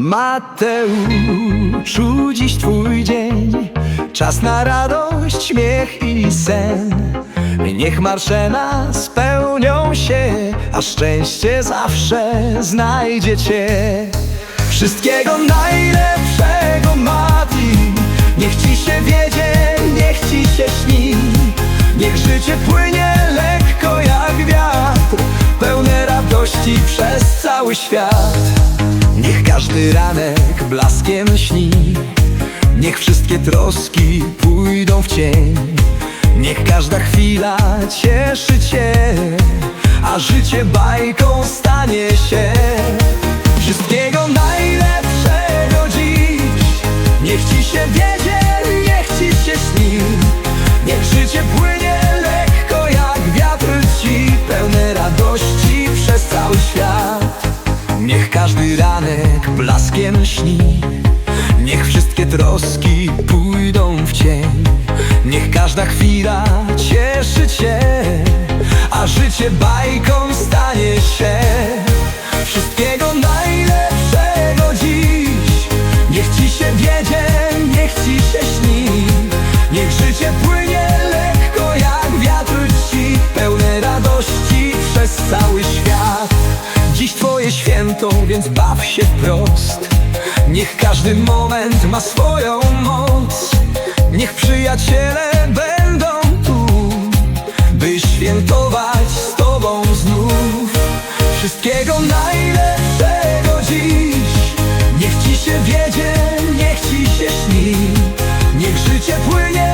Mateuszu, dziś twój dzień. Czas na radość, śmiech i sen. Niech marsze nas spełnią się A szczęście zawsze znajdzie cię. Wszystkiego najlepszego Mati. Niech ci się wiedzie, niech ci się śni. Niech życie płynie lekko jak wiatr Pełne radości przez cały świat Niech każdy ranek blaskiem śni. Niech wszystkie troski pójdą w cień. Niech każda chwila cieszy cię A życie bajką stanie się. Wszystkiego najlepszego dziś. Niech ci się wiedzie, Niech każdy ranek blaskiem śni Niech wszystkie troski pójdą w cień. Niech każda chwila cieszy cię A życie bajką stanie się. Wszystkiego najlepszego dziś. Niech ci się wiedzie, niech ci się śni. Niech życie płynie twoje święto, więc baw się wprost. Niech każdy moment ma swoją moc. Niech przyjaciele będą tu By świętować z tobą znów Wszystkiego najlepszego dziś. Niech ci się wiedzie, niech ci się śni. Niech życie płynie